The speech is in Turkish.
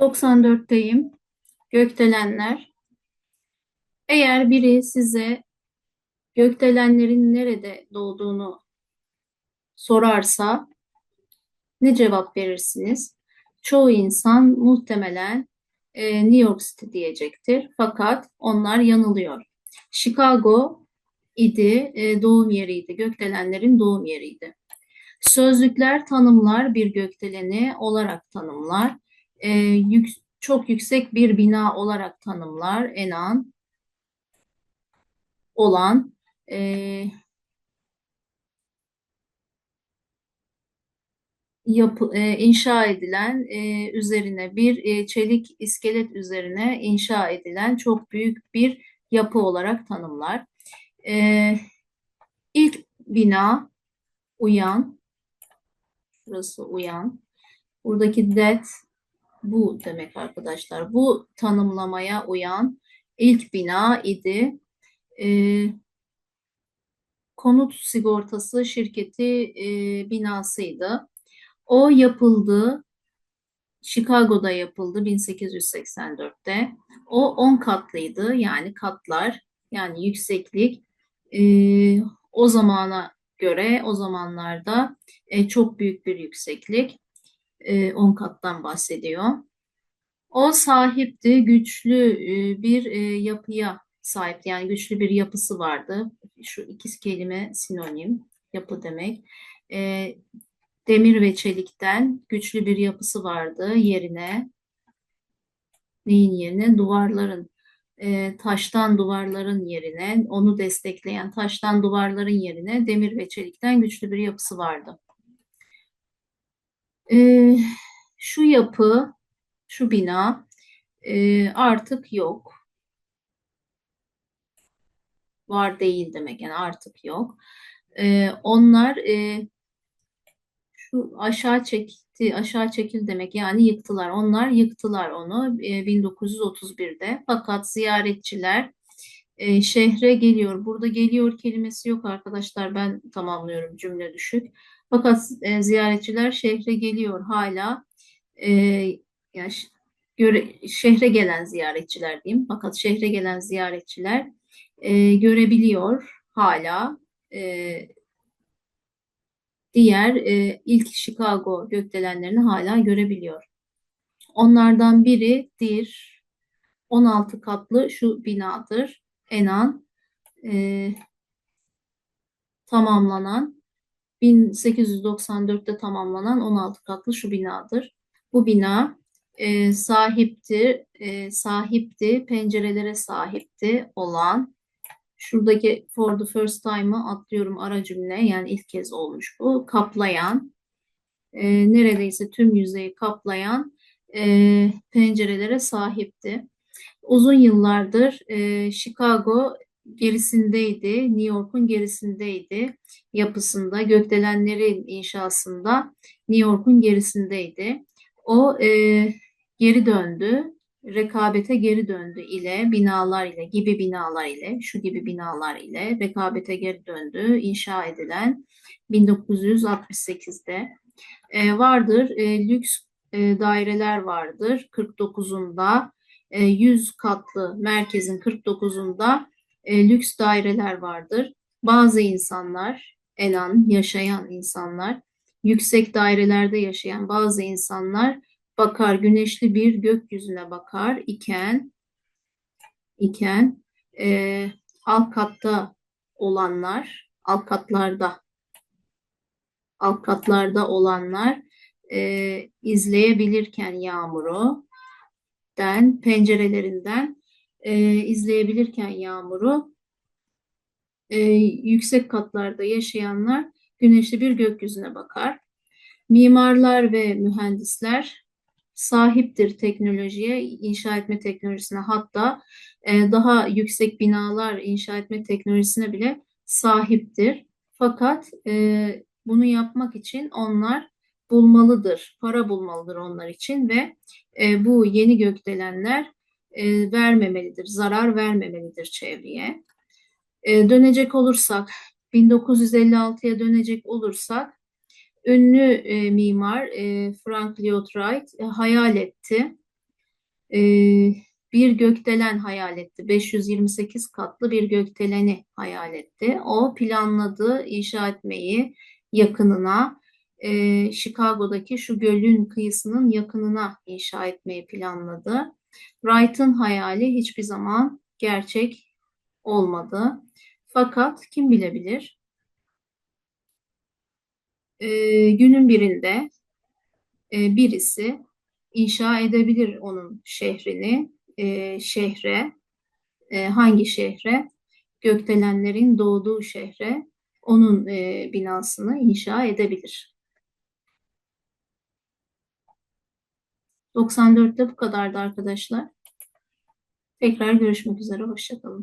94'teyim. Gökdelenler. Eğer biri size gökdelenlerin nerede doğduğunu sorarsa ne cevap verirsiniz? Çoğu insan muhtemelen e, New York City diyecektir. Fakat onlar yanılıyor. Chicago idi, e, doğum yeriydi. Gökdelenlerin doğum yeriydi. Sözlükler tanımlar bir gökdeleni olarak tanımlar. E, yük, çok yüksek bir bina olarak tanımlar. Enan olan e, yapı, e, inşa edilen e, üzerine bir e, çelik iskelet üzerine inşa edilen çok büyük bir yapı olarak tanımlar. E, ilk bina uyan, burası uyan. Buradaki that bu demek arkadaşlar. Bu tanımlamaya uyan ilk bina idi. E, konut sigortası şirketi e, binasıydı. O yapıldı. Chicago'da yapıldı 1884'te. O 10 katlıydı yani katlar yani yükseklik e, o zamana göre o zamanlarda e, çok büyük bir yükseklik. E, 10 kattan bahsediyor. O sahipti, güçlü e, bir e, yapıya sahipti. Yani güçlü bir yapısı vardı. Şu iki kelime sinonim, yapı demek. E, demir ve çelikten güçlü bir yapısı vardı yerine neyin yerine duvarların e, taştan duvarların yerine onu destekleyen taştan duvarların yerine demir ve çelikten güçlü bir yapısı vardı. E, şu yapı şu bina e, artık yok. Var değil demek yani artık yok. E, onlar e, şu aşağı çekti, aşağı çekil demek yani yıktılar. Onlar yıktılar onu e, 1931'de. Fakat ziyaretçiler e, şehre geliyor. Burada geliyor kelimesi yok arkadaşlar. Ben tamamlıyorum cümle düşük. Fakat e, ziyaretçiler şehre geliyor hala. E, yani göre, şehre gelen ziyaretçiler diyeyim. Fakat şehre gelen ziyaretçiler e, görebiliyor hala. E, diğer e, ilk Chicago gökdelenlerini hala görebiliyor. Onlardan biri dir 16 katlı şu binadır. Enan e, tamamlanan 1894'te tamamlanan 16 katlı şu binadır. Bu bina e, sahipti, e, sahipti, pencerelere sahipti olan Şuradaki for the first time'ı atlıyorum ara cümle yani ilk kez olmuş bu. Kaplayan e, neredeyse tüm yüzeyi kaplayan e, pencerelere sahipti. Uzun yıllardır e, Chicago gerisindeydi, New York'un gerisindeydi yapısında, gökdelenlerin inşasında New York'un gerisindeydi. O e, geri döndü rekabete geri döndü ile binalar ile gibi binalar ile şu gibi binalar ile rekabete geri döndü inşa edilen 1968'de e, vardır e, lüks e, daireler vardır. 49'unda e, 100 katlı merkezin 49'unda e, lüks daireler vardır. Bazı insanlar enan yaşayan insanlar yüksek dairelerde yaşayan bazı insanlar bakar, güneşli bir gökyüzüne bakar iken iken e, alt katta olanlar, alt katlarda alt katlarda olanlar e, izleyebilirken yağmuru den pencerelerinden e, izleyebilirken yağmuru e, yüksek katlarda yaşayanlar güneşli bir gökyüzüne bakar. Mimarlar ve mühendisler sahiptir teknolojiye, inşa etme teknolojisine hatta e, daha yüksek binalar inşa etme teknolojisine bile sahiptir. Fakat e, bunu yapmak için onlar bulmalıdır, para bulmalıdır onlar için ve e, bu yeni gökdelenler e, vermemelidir, zarar vermemelidir çevreye. E, dönecek olursak, 1956'ya dönecek olursak, ünlü e, mimar e, Frank Lloyd Wright e, hayal etti. e, bir gökdelen hayal etti. 528 katlı bir gökdeleni hayal etti. O planladı inşa etmeyi yakınına, e, Chicago'daki şu gölün kıyısının yakınına inşa etmeyi planladı. Wright'ın hayali hiçbir zaman gerçek olmadı. Fakat kim bilebilir? E, günün birinde e, birisi inşa edebilir onun şehrini, e, şehre, e, hangi şehre? Gökdelenlerin doğduğu şehre onun e, binasını inşa edebilir. 94'te bu kadardı arkadaşlar. Tekrar görüşmek üzere, hoşçakalın.